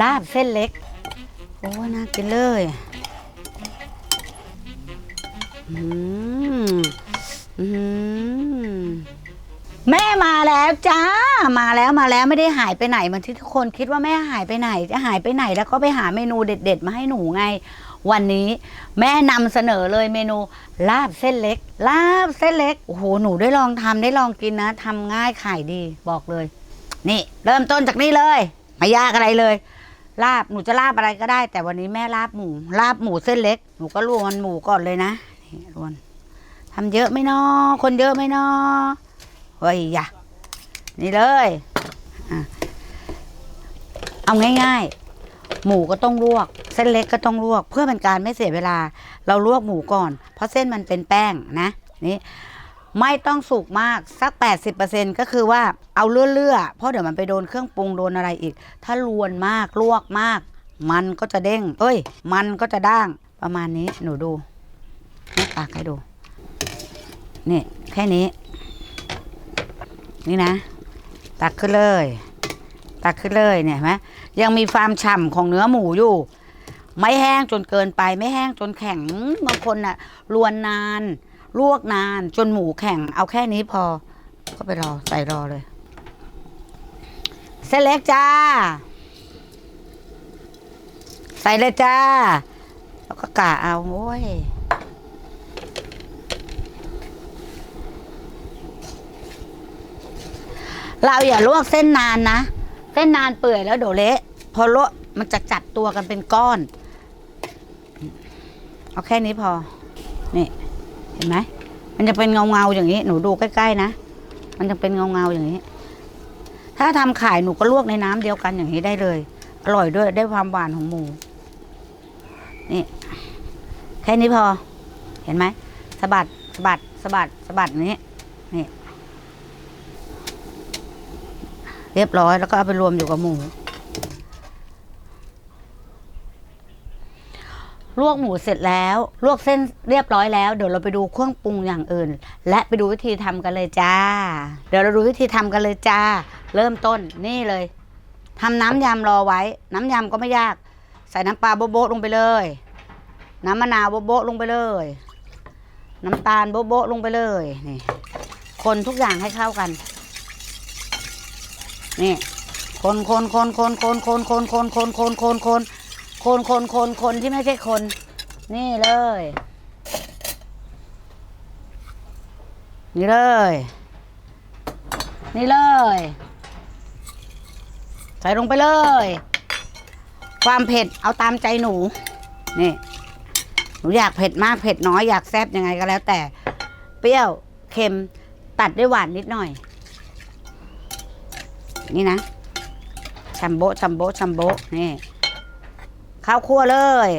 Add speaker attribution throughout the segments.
Speaker 1: ลาบเส้นเล็ก โอ้น่ากินเลยอืมอืมแม่มาแล้วจ้า มาแล้วมาแล้วไม่ได้หายไปไหนเหมือนที่ทุกคนคิดว่าแม่หายไปไหน จะหายไปไหนแล้วก็ไปหาเมนูเด็ด ๆ มาให้หนูไง วันนี้แม่นำเสนอเลยเมนูลาบเส้นเล็ก ลาบเส้นเล็กโอ้โหหนูได้ลองทำได้ลองกินนะทำง่ายขายดีบอกเลย นี่ เริ่มต้นจากนี่เลย ไม่ยากอะไรเลย ลาบหนูจะลาบอะไรก็ได้ แต่วันนี้แม่ลาบหมูลาบหมูเส้นเล็ก หนูก็รวกมันหมูก่อนเลยนะนี่รวนทำเยอะไหมนอคนเยอะไหมนอเฮ้ยอย่านี่เลยอเอาง่ายๆ หมูก็ต้องลวก เส้นเล็กก็ต้องลวก เพื่อเป็นการไม่เสียเวลา เราลวกหมูก่อน เพราะเส้นมันเป็นแป้งนะ นี่ ไม่ต้องสุกมากสัก 80%ก็คือว่าเอาเลื่อๆเพราะเดี๋ยวมันไปโดนเครื่องปรุงโดนอะไรอีก ถ้าลวนมากลวกมาก มันก็จะเด้ง เอ้ย มันก็จะด้างประมาณนี้หนูดูแม่ปากให้ดู นี่ แค่นี้ นี่นะ ตักขึ้นเลย ตักขึ้นเลยเนี่ยไหมยังมีความฉ่ำของเนื้อหมูอยู่ ไม่แห้งจนเกินไป ไม่แห้งจนแข็งบางคนน่ะลวนนาน ลวกนานจนหมูแข็ง เอาแค่นี้พอ ก็ไปรอใส่รอเลย เส้นเล็กจ้า ใส่เลยจ้า แล้วก็กะเอาโอ้ยเราอย่าลวกเส้นนานนะ เส้นนานเปื่อยแล้วเดี๋ยวเละพอลวกมันจะจัดตัวกันเป็นก้อน เอาแค่นี้พอ นี่ เห็นไหมมันจะเป็นเงาเงาอย่างนี้ หนูดูใกล้ๆนะ มันจะเป็นเงาเงาอย่างนี้ ถ้าทำขายหนูก็ลวกในน้ำเดียวกันอย่างนี้ได้เลย อร่อยด้วยได้ความหวานของหมู นี่ แค่นี้พอ เห็นไหมสะบัดสะบัดสะบัดสะบัดอย่างนี้ นี่ เรียบร้อยแล้วก็เอาไปรวมอยู่กับหมู ลวกหมูเสร็จแล้ว ลวกเส้นเรียบร้อยแล้ว เดี๋ยวเราไปดูเครื่องปรุงอย่างอื่น และไปดูวิธีทำกันเลยจ้า เดี๋ยวเราดูวิธีทำกันเลยจ้า เริ่มต้นนี่เลยทำน้ำยำรอไว้ น้ำยำก็ไม่ยาก ใส่น้ำปลาโบ๊ะลงไปเลย น้ำมะนาวโบ๊ะลงไปเลย น้ำตาลโบ๊ะลงไปเลยนี่คนทุกอย่างให้เข้ากัน นี่คนคนคนคนคนคนคนคนคนคนคนคน คนคนคนคนที่ไม่ใช่คน นี่เลย นี่เลย นี่เลย ใส่ลงไปเลย ความเผ็ดเอาตามใจหนู นี่ หนูอยากเผ็ดมากเผ็ดน้อยอยากแซ่บยังไงก็แล้วแต่ เปรี้ยวเค็มตัดด้วยหวานนิดหน่อย นี่นะชัมโบชัมโบชัมโบนี่ ข้าวคั่วเลย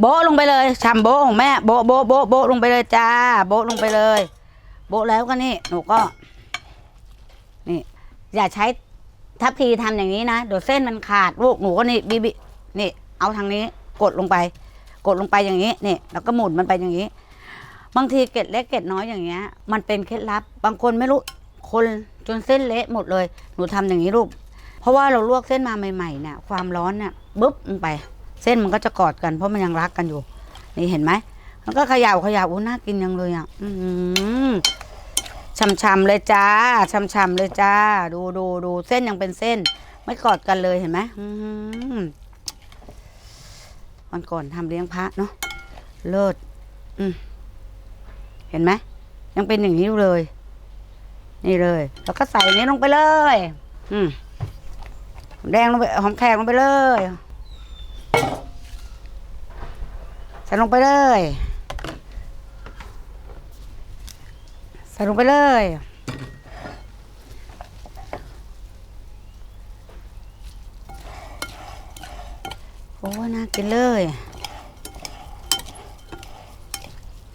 Speaker 1: โบะลงไปเลยชัมโบะของแม่ โบะโบะโบะโบะลงไปเลยจ้า โบะลงไปเลย โบะแล้วก็นี่ หนูก็ นี่ อย่าใช้ถ้าพีทำอย่างนี้นะเดี๋ยวเส้นมันขาดลูกหนูก็นี่บีบีนี่ เอาทางนี้กดลงไป กดลงไปอย่างนี้นี่แล้วก็หมุนมันไปอย่างนี้ บางทีเกล็ดเล็กเกล็ดน้อยอย่างเงี้ย มันเป็นเคล็ดลับ บางคนไม่รู้คนจนเส้นเละหมดเลย หนูทำอย่างนี้ลูกเพราะว่าเราลวกเส้นมาใหม่ๆเนี่ยความร้อนเนี่ยปุ๊บลงไป เส้นมันก็จะกอดกันเพราะมันยังรักกันอยู่ นี่เห็นไหมแล้วก็ขย่าเขย่าโอ้น่ากินยังเลยอะอืมช่ำๆเลยจ้าช่ำๆเลยจ้า ดูดูดูเส้นยังเป็นเส้น ไม่กอดกันเลยเห็นไหมอื้อหือ วันก่อนทำเลี้ยงพระเนาะเลิศอืมเห็นไหมยังเป็นอย่างนี้อยู่เลย นี่เลย แล้วก็ใส่นี้ลงไปเลย อืมหอมแดงลงไปหอมแขกลงไปเลยใส่ลงไปเลย ใส่ลงไปเลย โอ้น่ากินเลย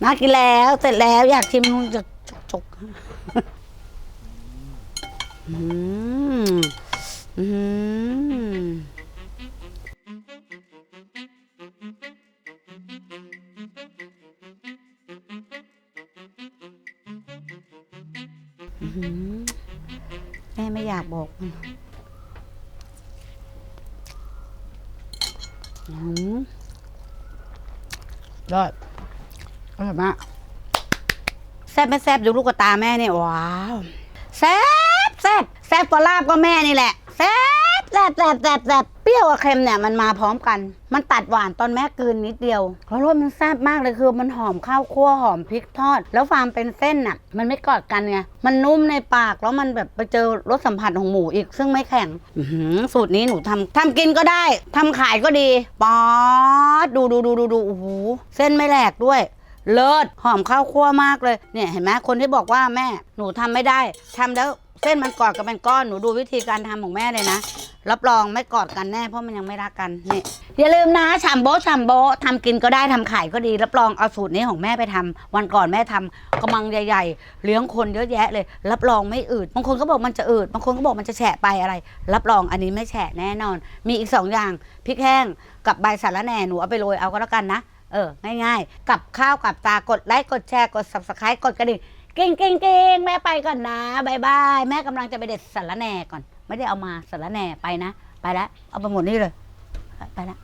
Speaker 1: น่ากินแล้วเสร็จแล้วอยากชิมนุ่นจะจกอืแม่ไม่อยากบอก ยอดอร่อยมากแซ่บไม่แซ่บดูลูกกระตาแม่เนี่ยว้าวแซ่บแซ่บแซ่บกว่าลาบก็แม่นี่แหละแซ่บ แซ่บแซ่บแซ่บแซ่บเปรี้ยวกับเค็มเนี่ยมันมาพร้อมกัน มันตัดหวานตอนแม่กืนนิดเดียวแล้วรสมันแซ่บมากเลยคือมันหอมข้าวคั่วหอมพริกทอด แล้วความเป็นเส้นน่ะ มันไม่กอดกันไงมันนุ่มในปากแล้วมันแบบไปเจอรสสัมผัสของหมูอีกซึ่งไม่แข็งอื้อหือสูตรนี้หนูทำทำกินก็ได้ทำขายก็ดีป๊อดดูดูดูดูดูโอ้โหเส้นไม่แหลกด้วย เลิศหอมข้าวคั่วมากเลยเนี่ยเห็นไหมคนที่บอกว่าแม่หนูทำไม่ได้ทำแล้ว เส้นมันกอดกันเป็นก้อนหนูดูวิธีการทำของแม่เลยนะ รับรองไม่กอดกันแน่เพราะมันยังไม่รักกันนี่อย่าลืมนะชัมโบชัมโบทำกินก็ได้ทำขายก็ดี รับรองเอาสูตรนี้ของแม่ไปทำวันก่อนแม่ทำกระมังใหญ่ ๆ เลี้ยงคนเยอะแยะเลย รับรองไม่อืดบางคนก็บอกมันจะอืดบางคนก็บอกมันจะแฉะไปอะไร รับรองอันนี้ไม่แฉะแน่นอน มีอีกสองอย่างพริกแห้งกับใบสาระแหน่หนูเอาไปโรยเอาก็แล้วกันนะ เออง่ายๆ กับข้าวกับตากดไลค์กดแชร์กด subscribe กดกระดิ่ง เก่งเก่งเก่งแม่ไปก่อนนะบายบายแม่กำลังจะไปเด็ดสารแหน่ก่อน ไม่ได้เอามาสารแหน่ไปนะ ไปแล้วเอาไปหมดนี่เลย ไปแล้ว